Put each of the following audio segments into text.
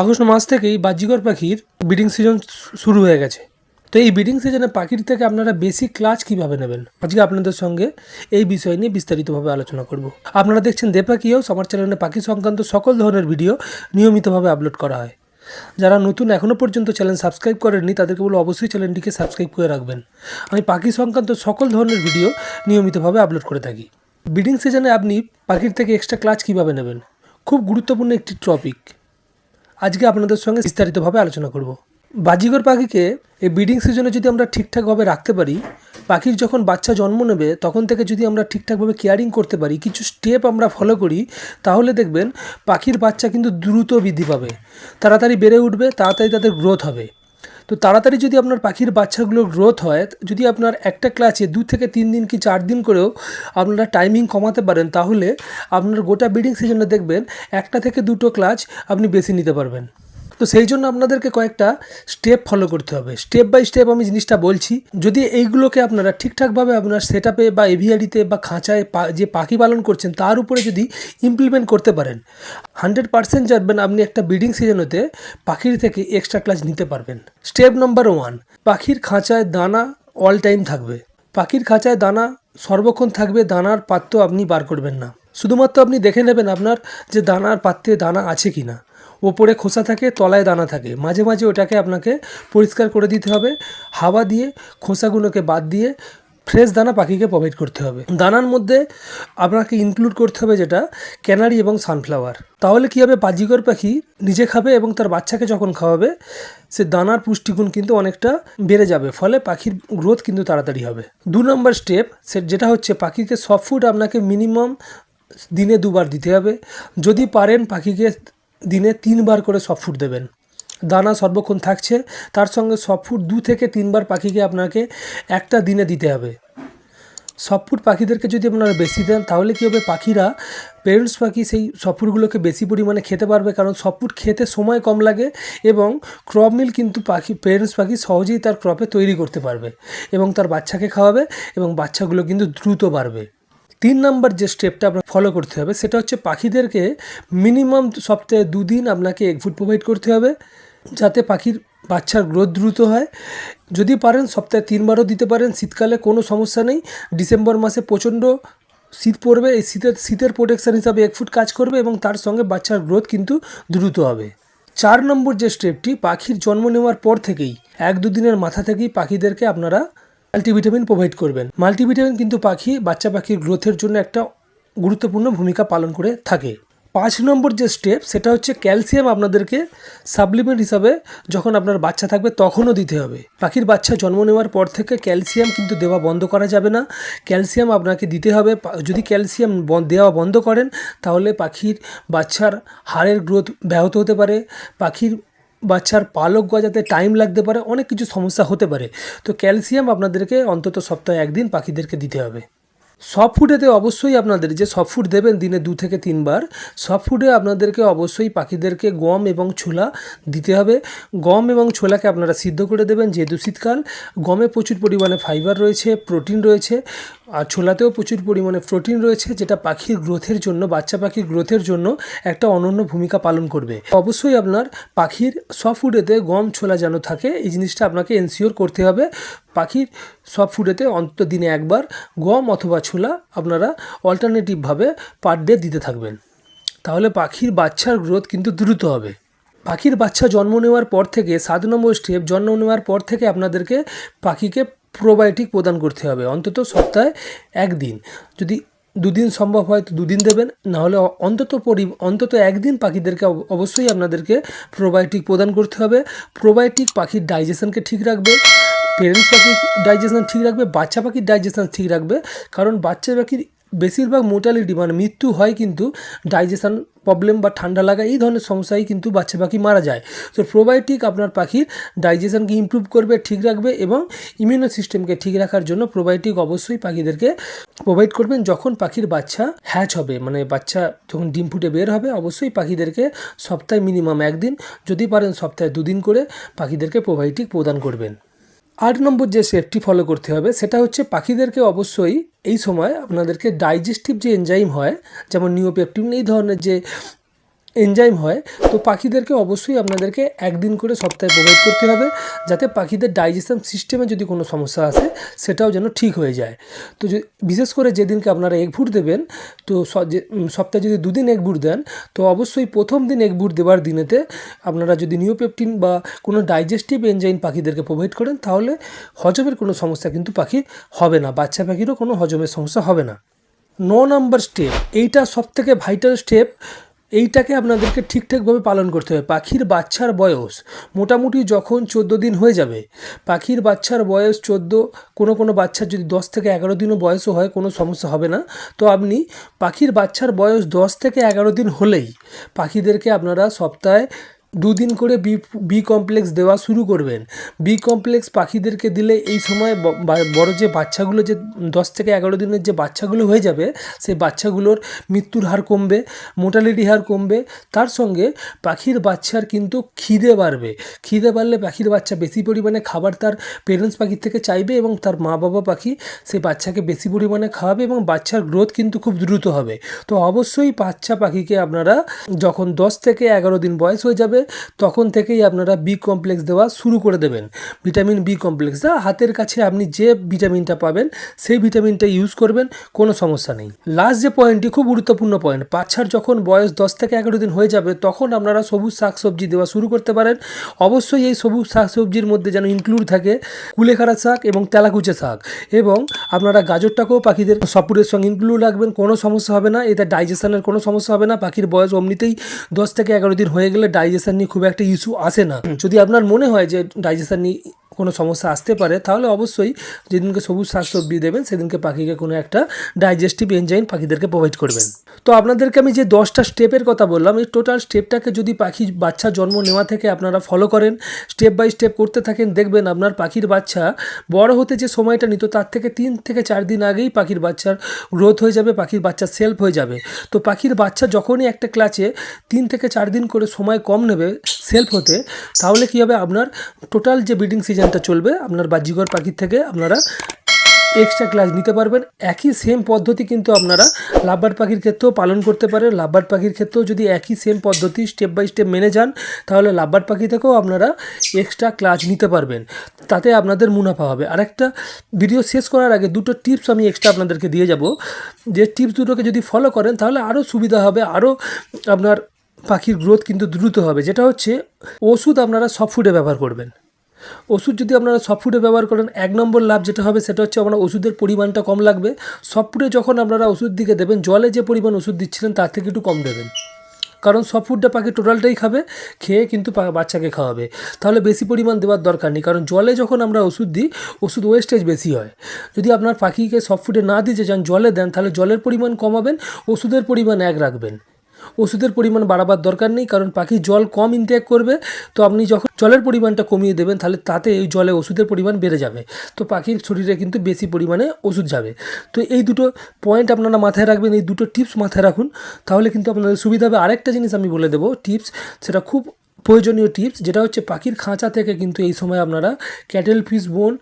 August মাস থেকেই বাজিগর পাখির breeding season শুরু হয়ে গেছে। তো এই ব্রিডিং সিজনে পাখির থেকে আপনারা বেশি ক্লাচ কীভাবে নেবেন? আজকে আপনাদের সঙ্গে এই বিষয় নিয়ে বিস্তারিতভাবে আলোচনা করব। আপনারা দেখছেন দেপাকি হাউস আমার চ্যানেলে পাখি সংক্রান্ত সকল ধরনের ভিডিও নিয়মিতভাবে আপলোড করা হয়। যারা নতুন এখনও পর্যন্ত চ্যানেল সাবস্ক্রাইব করেননি, তাদেরকে বলব অবশ্যই চ্যানেলটিকে সাবস্ক্রাইব করে রাখবেন। আমি পাখি সংক্রান্ত সকল ধরনের ভিডিও নিয়মিতভাবে আপলোড করে থাকি। ব্রিডিং সিজনে আপনি পাখির থেকে এক্সট্রা ক্লাচ কীভাবে নেবেন? খুব গুরুত্বপূর্ণ একটি টপিক আজকে আপনাদের সঙ্গে বিস্তারিতভাবে আলোচনা করব। বাজিগর পাখিকে এই ব্রিডিং সিজনে যদি আমরা ঠিকঠাকভাবে রাখতে পারি, পাখির যখন বাচ্চা জন্ম নেবে, তখন থেকে যদি আমরা ঠিকঠাকভাবে কেয়ারিং করতে পারি, কিছু স্টেপ আমরা ফলো করি, তাহলে দেখবেন পাখির বাচ্চা কিন্তু দ্রুত বৃদ্ধি পাবে। তাড়াতাড়ি বেড়ে উঠবে, তাড়াতাড়ি তাদের গ্রোথ হবে। তো তাড়াতাড়ি যদি আপনার পাখির বাচ্চাগুলোর গ্রোথ হয়, যদি আপনার একটা ক্লাসে দু থেকে তিন দিন কি চার দিন করেও আপনারা টাইমিং কমাতে পারেন, তাহলে আপনার গোটা ব্রিডিং সিজনে দেখবেন, একটা থেকে দুটো ক্লাচ আপনি বেশি নিতে পারবেন। তো সেই জন্য আপনাদেরকে কয়েকটা স্টেপ ফলো করতে হবে। স্টেপ বাই স্টেপ আমি জিনিসটা বলছি, যদি এইগুলোকে আপনারা ঠিকঠাকভাবে আপনার সেট আপে বা এভিয়ারিতে বা খাঁচায় যে পাখি পালন করছেন, তার উপরে যদি ইমপ্লিমেন্ট করতে পারেন হান্ড্রেড পার্সেন্ট জানবেন আপনি একটা ব্রিডিং সিজনেতে পাখির থেকে এক্সট্রা ক্লাস নিতে পারবেন। স্টেপ নাম্বার ওয়ান পাখির খাঁচায় দানা অল টাইম থাকবে। পাখির খাঁচায় দানা সর্বক্ষণ থাকবে, দানার পাত্র আপনি বার করবেন না। শুধুমাত্র আপনি দেখে নেবেন আপনার যে দানার পাত্রে দানা আছে কি না ওপরে খোসা থাকে, তলায় দানা থাকে। মাঝে মাঝে ওটাকে আপনাকে পরিষ্কার করে দিতে হবে। হাওয়া দিয়ে খোসাগুলোকে বাদ দিয়ে ফ্রেশ দানা পাখিকে প্রোভাইড করতে হবে। দানার মধ্যে আপনাকে ইনক্লুড করতে হবে যেটা ক্যানারি এবং সানফ্লাওয়ার তাহলে কী হবে? বাজিগর পাখি নিজে খাবে এবং তার বাচ্চাকে যখন খাওয়াবে, সে দানার পুষ্টিগুণ কিন্তু অনেকটা বেড়ে যাবে। ফলে পাখির গ্রোথ কিন্তু তাড়াতাড়ি হবে। দু নম্বর স্টেপ সে যেটা হচ্ছে পাখিকে সফট ফুড আপনাকে মিনিমাম দিনে দুবার দিতে হবে। যদি পারেন পাখিকে দিনে তিনবার করে সফট ফুড দেবেন। দানা সর্বক্ষণ থাকছে, তার সঙ্গে সফট ফুড দু থেকে তিনবার পাখিকে আপনাকে একটা দিনে দিতে হবে। সফট পাখিদেরকে যদি আপনারা বেশি দেন, তাহলে কী হবে? পাখিরা পেরেন্টস পাখি সেই সফট ফুডগুলোকে বেশি পরিমাণে খেতে পারবে, কারণ সফট খেতে সময় কম লাগে এবং ক্রপ মিল কিন্তু পাখি পেরেন্টস পাখি সহজেই তার ক্রপে তৈরি করতে পারবে এবং তার বাচ্চাকে খাওয়াবে এবং বাচ্চাগুলো কিন্তু দ্রুত বাড়বে। তিন নম্বর যে স্টেপটা আপনার ফলো করতে হবে, সেটা হচ্ছে পাখিদেরকে মিনিমাম সপ্তাহে দুদিন আপনাকে এগ ফুড প্রোভাইড করতে হবে, যাতে পাখির বাচ্চার গ্রোথ দ্রুত হয়। যদি পারেন, সপ্তাহে তিনবারও দিতে পারেন, শীতকালে কোনো সমস্যা নেই। ডিসেম্বর মাসে প্রচণ্ড শীত পড়বে, এই শীতের শীতের প্রোটেকশন হিসাবে এক ফুট কাজ করবে এবং তার সঙ্গে বাচ্চার গ্রোথ কিন্তু দ্রুত হবে। চার নম্বর যে স্টেপটি পাখির জন্ম নেওয়ার পর থেকেই, এক দুদিনের মাথা থেকেই পাখিদেরকে আপনারা মাল্টিভিটামিন প্রোভাইড করবেন। মাল্টিভিটামিন কিন্তু পাখি, বাচ্চা পাখির গ্রোথের জন্য একটা গুরুত্বপূর্ণ ভূমিকা পালন করে থাকে। পাঁচ নম্বর যে স্টেপ সেটা হচ্ছে ক্যালসিয়াম আপনাদেরকে সাপ্লিমেন্ট হিসাবে যখন আপনার বাচ্চা থাকবে তখনও দিতে হবে। পাখির বাচ্চা জন্ম নেওয়ার পর থেকে ক্যালসিয়াম কিন্তু দেওয়া বন্ধ করা যাবে না। ক্যালসিয়াম আপনাকে দিতে হবে। যদি ক্যালসিয়াম দেওয়া বন্ধ করেন, তাহলে পাখির বাচ্চার হাড়ের গ্রোথ ব্যাহত হতে পারে। পাখির বাচ্চার পালক গজাতে টাইম লাগতে পারে, অনেক কিছু সমস্যা হতে পারে। তো ক্যালসিয়াম আপনাদেরকে অন্তত সপ্তাহে একদিন পাখিদেরকে দিতে হবে। সব ফুডেতে অবশ্যই আপনাদের যে সব ফুড দেবেন দিনে দু থেকে তিনবার সব ফুডে আপনাদেরকে অবশ্যই পাখিদেরকে গম এবং ছোলা দিতে হবে। গম এবং ছোলাকে আপনারা সিদ্ধ করে দেবেন, যেহেতু শীতকাল। গমে প্রচুর পরিমাণে ফাইবার রয়েছে প্রোটিন রয়েছে। আর ছোলাতেও প্রচুর পরিমাণে প্রোটিন রয়েছে, যেটা পাখির গ্রোথের জন্য, বাচ্চা পাখির গ্রোথের জন্য একটা অনন্য ভূমিকা পালন করবে। অবশ্যই আপনার পাখির সব ফুডেতে গম ছোলা যেন থাকে, এই জিনিসটা আপনাকে এনশিওর করতে হবে। পাখির সব ফুডেতে অন্তত দিনে একবার গম অথবা ছোলা আপনারা অল্টারনেটিভভাবে পার ডে দিতে থাকবেন। তাহলে পাখির বাচ্চার গ্রোথ কিন্তু দ্রুত হবে। পাখির বাচ্চা জন্ম নেওয়ার পর থেকে, সাত নম্বর স্টেপ জন্ম নেওয়ার পর থেকে আপনাদেরকে পাখিকে প্রোবায়োটিক প্রদান করতে হবে, অন্তত সপ্তাহে একদিন। যদি দুদিন সম্ভব হয় তো দুদিন দেবেন, নাহলে অন্তত পরি, অন্তত একদিন পাখিদেরকে অব- অবশ্যই আপনাদেরকে প্রোবায়োটিক প্রদান করতে হবে। প্রোবায়োটিক পাখির ডাইজেশনকে ঠিক রাখবে পেরেন্টস পাখির ডাইজেশন ঠিক রাখবে, বাচ্চা পাখির ডাইজেশন ঠিক রাখবে। কারণ বাচ্চা পাখির বেশিরভাগ মোর্টালিটি মানে মৃত্যু হয় কিন্তু ডাইজেশন প্রবলেম বা ঠান্ডা লাগা, এই ধরনের সমস্যায় কিন্তু বাচ্চা পাখি মারা যায়। তো প্রোবায়োটিক আপনার পাখির ডাইজেশনকে ইমপ্রুভ করবে, ঠিক রাখবে এবং ইমিউনো সিস্টেমকে ঠিক রাখার জন্য প্রোবায়োটিক অবশ্যই পাখিদেরকে প্রোভাইড করবেন যখন পাখির বাচ্চা হ্যাচ হবে। মানে বাচ্চা যখন ডিম ফুটে বের হবে, অবশ্যই পাখিদেরকে সপ্তাহে মিনিমাম একদিন, যদি পারেন সপ্তাহে দুদিন করে পাখিদেরকে প্রোবায়োটিক প্রদান করবেন। আট নম্বর যে সেফটি ফলো করতে হবে, সেটা হচ্ছে পাখিদেরকে অবশ্যই এই সময় আপনাদেরকে ডাইজেস্টিভ যে এনজাইম হয়, যেমন নিওপেপটিন এই ধরনের যে এনজাইম হয়, তো পাখিদেরকে অবশ্যই আপনাদেরকে একদিন করে সপ্তাহে প্রোভাইড করতে হবে, যাতে পাখিদের ডাইজেশন সিস্টেমে যদি কোনো সমস্যা আসে, সেটাও যেন ঠিক হয়ে যায়। তো বিশেষ করে যেদিনকে আপনারা এগ ভুট দেবেন, তো সপ্তাহে যদি দুদিন এগ ভুট দেন, তো অবশ্যই প্রথম দিন এগ ভুট দেওয়ার দিনেতে আপনারা যদি নিওপেপটিন বা কোনো ডাইজেস্টিভ এনজাইম পাখিদেরকে প্রোভাইড করেন, তাহলে হজমের কোনো সমস্যা কিন্তু পাখির হবে না, বাচ্চা পাখিরও কোনো হজমের সমস্যা হবে না। ন নাম্বার স্টেপ এইটা সব থেকে ভাইটাল স্টেপ এইটাকে আপনাদেরকে ঠিকঠাকভাবে পালন করতে হবে। পাখির বাচ্চার বয়স মোটামুটি যখন চোদ্দ দিন হয়ে যাবে, পাখির বাচ্চার বয়স চোদ্দ, কোনো কোনো বাচ্চার যদি দশ থেকে এগারো দিনও বয়সও হয়, কোনো সমস্যা হবে না। তো আপনি পাখির বাচ্চার বয়স দশ থেকে এগারো দিন হলেই পাখিদেরকে আপনারা সপ্তাহে দুদিন করে বি বি কমপ্লেক্স দেওয়া শুরু করবেন। বি কমপ্লেক্স পাখিদেরকে দিলে এই সময় বড় যে বাচ্চাগুলো যে দশ থেকে এগারো দিনের যে বাচ্চাগুলো হয়ে যাবে, সেই বাচ্চাগুলোর মৃত্যুর হার কমবে মোটালিটি হার কমবে। তার সঙ্গে পাখির বাচ্চার কিন্তু খিদে বাড়বে। খিদে বাড়লে পাখির বাচ্চা বেশি পরিমাণে খাবার তার পেরেন্টস পাখির থেকে চাইবে এবং তার মা বাবা পাখি সেই বাচ্চাকে বেশি পরিমাণে খাওয়াবে এবং বাচ্চার গ্রোথ কিন্তু খুব দ্রুত হবে। তো অবশ্যই বাচ্চা পাখিকে আপনারা যখন দশ থেকে এগারো দিন বয়স হয়ে যাবে তখন থেকেই আপনারা বি কমপ্লেক্স দেওয়া শুরু করে দেবেন। ভিটামিন বি কমপ্লেক্সটা হাতের কাছে আপনি যে ভিটামিনটা পাবেন, সেই ভিটামিনটা ইউজ করবেন, কোনো সমস্যা নেই। লাস্ট যে পয়েন্টটি খুব গুরুত্বপূর্ণ পয়েন্ট বাচ্চার যখন বয়স দশ থেকে এগারো দিন হয়ে যাবে, তখন আপনারা সবুজ শাকসবজি দেওয়া শুরু করতে পারেন। অবশ্যই এই সবুজ শাকসবজির মধ্যে যেন ইনক্লুড থাকে কুলেখাড়া শাক এবং তেলাকুচে শাক এবং আপনারা গাজরটাকেও পাখিদের সপুরের সঙ্গে ইনক্লুড রাখবেন, কোনো সমস্যা হবে না। এতে ডাইজেশনের কোনো সমস্যা হবে না। পাখির বয়স অমনিতেই দশ থেকে এগারো দিন হয়ে গেলে ডাইজেশন নিয়ে খুব একটা ইস্যু আসে না। যদি আপনার মনে হয় যে ডাইজেশন নিয়ে কোনো সমস্যা আসতে পারে, তাহলে অবশ্যই যেদিনকে সবুজ শাকসবজি দেবেন, সেদিনকে পাখিকে কোনো একটা ডাইজেস্টিভ এনজাইন পাখিদেরকে প্রোভাইড করবেন। তো আপনাদেরকে আমি যে দশটা স্টেপের কথা বললাম, এই টোটাল স্টেপটাকে যদি পাখি বাচ্চা জন্ম নেওয়া থেকে আপনারা ফলো করেন স্টেপ বাই স্টেপ করতে থাকেন, দেখবেন আপনার পাখির বাচ্চা বড় হতে যে সময়টা নিত, তার থেকে তিন থেকে চার দিন আগেই পাখির বাচ্চার গ্রোথ হয়ে যাবে, পাখির বাচ্চা সেলফ হয়ে যাবে। তো পাখির বাচ্চা যখনই একটা ক্লাচে তিন থেকে চার দিন করে সময় কম নেবে সেলফ হতে, তাহলে কী হবে আপনার টোটাল যে ব্রিডিং সিজনটা চলবে, আপনার বাহ্যিকর পাখির থেকে আপনারা এক্সট্রা ক্লাস নিতে পারবেন। একই সেম পদ্ধতি কিন্তু আপনারা লাভবার্ড পাখির ক্ষেত্রেও পালন করতে পারেন। লাভবার্ড পাখির ক্ষেত্রেও যদি একই সেম পদ্ধতি স্টেপ বাই স্টেপ মেনে যান, তাহলে লাভবার্ড পাখি থেকেও আপনারা এক্সট্রা ক্লাস নিতে পারবেন। তাতে আপনাদের মুনাফা হবে। আরেকটা ভিডিও শেষ করার আগে দুটো টিপস আমি এক্সট্রা আপনাদেরকে দিয়ে যাব। যে টিপস দুটোকে যদি ফলো করেন, তাহলে আরও সুবিধা হবে আরও আপনার পাখির গ্রোথ কিন্তু দ্রুত হবে। যেটা হচ্ছে, ওষুধ আপনারা সব ফুডে ব্যবহার করবেন। ওষুধ যদি আপনারা সব ফুডে ব্যবহার করেন, এক নম্বর লাভ যেটা হবে সেটা হচ্ছে আপনার ওষুধের পরিমাণটা কম লাগবে। সব ফুডে যখন আপনারা ওষুধ দিকে দেবেন, জলে যে পরিমাণ ওষুধ দিচ্ছিলেন তার থেকে একটু কম দেবেন। কারণ সব ফুডটা পাখি টোটালটাই খাবে, খেয়ে কিন্তু বাচ্চাকে খাওয়াবে। তাহলে বেশি পরিমাণ দেওয়ার দরকার নেই, কারণ জলে যখন আমরা ওষুধ দিই, ওষুধ ওয়েস্টেজ বেশি হয়। যদি আপনার পাখিকে সব ফুডে না দিতে চান, জলে দেন, তাহলে জলের পরিমাণ কমাবেন, ওষুধের পরিমাণ এক রাখবেন। ওষুধের পরিমাণ বাড়াবার দরকার নেই, কারণ পাখি জল কম ইনটেক করবে। তো আপনি যখন জলের পরিমাণটা কমিয়ে দেবেন, তাহলে তাতে এই জলে ওষুধের পরিমাণ বেড়ে যাবে। তো পাখির শরীরে কিন্তু বেশি পরিমাণে ওষুধ যাবে। তো এই দুটো পয়েন্ট আপনারা মাথায় রাখবেন, এই দুটো টিপস মাথায় রাখুন। তাহলে কিন্তু আপনাদের সুবিধা হবে। আরেকটা জিনিস আমি বলে দেবো টিপস সেটা খুব প্রয়োজনীয় টিপস যেটা হচ্ছে পাখির খাঁচা থেকে কিন্তু এই সময় আপনারা ক্যাটেল ফিশ বোন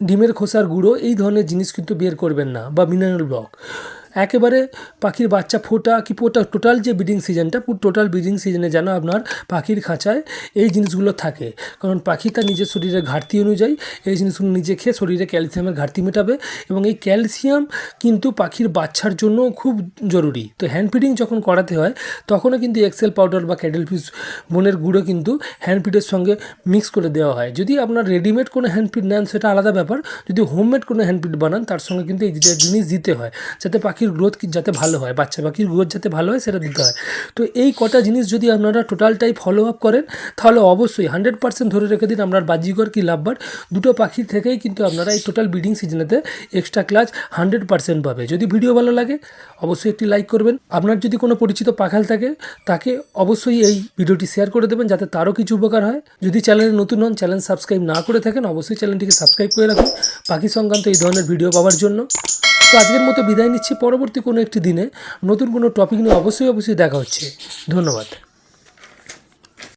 ডিমের খোসার গুঁড়ো, এই ধরনের জিনিস কিন্তু বের করবেন না, বা মিনারেল ব্লক একেবারে পাখির বাচ্চা ফোটা কি ফোটা? টোটাল যে ব্রিডিং সিজনটা পুরো টোটাল ব্রিডিং সিজনে যেন আপনার পাখির খাঁচায় এই জিনিসগুলো থাকে। কারণ পাখি তার নিজের শরীরের ঘাটতি অনুযায়ী এই জিনিসগুলো নিজে খেয়ে শরীরে ক্যালসিয়ামের ঘাটতি মেটাবে এবং এই ক্যালসিয়াম কিন্তু পাখির বাচ্চার জন্য খুব জরুরি। তো হ্যান্ড ফিডিং যখন করাতে হয়, তখনও কিন্তু এক্সেল পাউডার বা ক্যাডেল ফিস বনের গুঁড়ো কিন্তু হ্যান্ড ফিডের সঙ্গে মিক্স করে দেওয়া হয়। যদি আপনার রেডিমেড কোনো হ্যান্ড ফিড নেন, সেটা আলাদা ব্যাপার। যদি হোমমেড কোনো হ্যান্ড ফিড বানান, তার সঙ্গে কিন্তু এই জিনিস দিতে হয়, যাতে পাখির গ্রোথ যাতে ভালো হয়, বাচ্চা পাখির গ্রোথ যাতে ভালো হয় সেটা দিতে হয়। তো এই কটা জিনিস যদি আপনারা টোটালটাই ফলো আপ করেন, তাহলে অবশ্যই হান্ড্রেড পার্সেন্ট ধরে রেখে দিন আপনার বাজিগর কি লাভবার দুটো পাখির থেকেই কিন্তু আপনারা এই টোটাল ব্রিডিং সিজনেতে এক্সট্রা ক্লাস হান্ড্রেড পার্সেন্ট পাবে। যদি ভিডিও ভালো লাগে, অবশ্যই একটি লাইক করবেন। আপনার যদি কোনো পরিচিত পাখাল থাকে, তাকে অবশ্যই এই ভিডিওটি শেয়ার করে দেবেন, যাতে তারও কিছু উপকার হয়। যদি চ্যানেলে নতুন হন চ্যানেল সাবস্ক্রাইব না করে থাকেন, অবশ্যই চ্যানেলটিকে সাবস্ক্রাইব করে রাখুন। পাখি সংক্রান্ত এই ধরনের ভিডিও পাওয়ার জন্য। তো আজকের মতো বিদায় নিচ্ছি। পরবর্তী কোনো একটি দিনে নতুন কোনো টপিক নিয়ে অবশ্যই অবশ্যই দেখা হচ্ছে। ধন্যবাদ।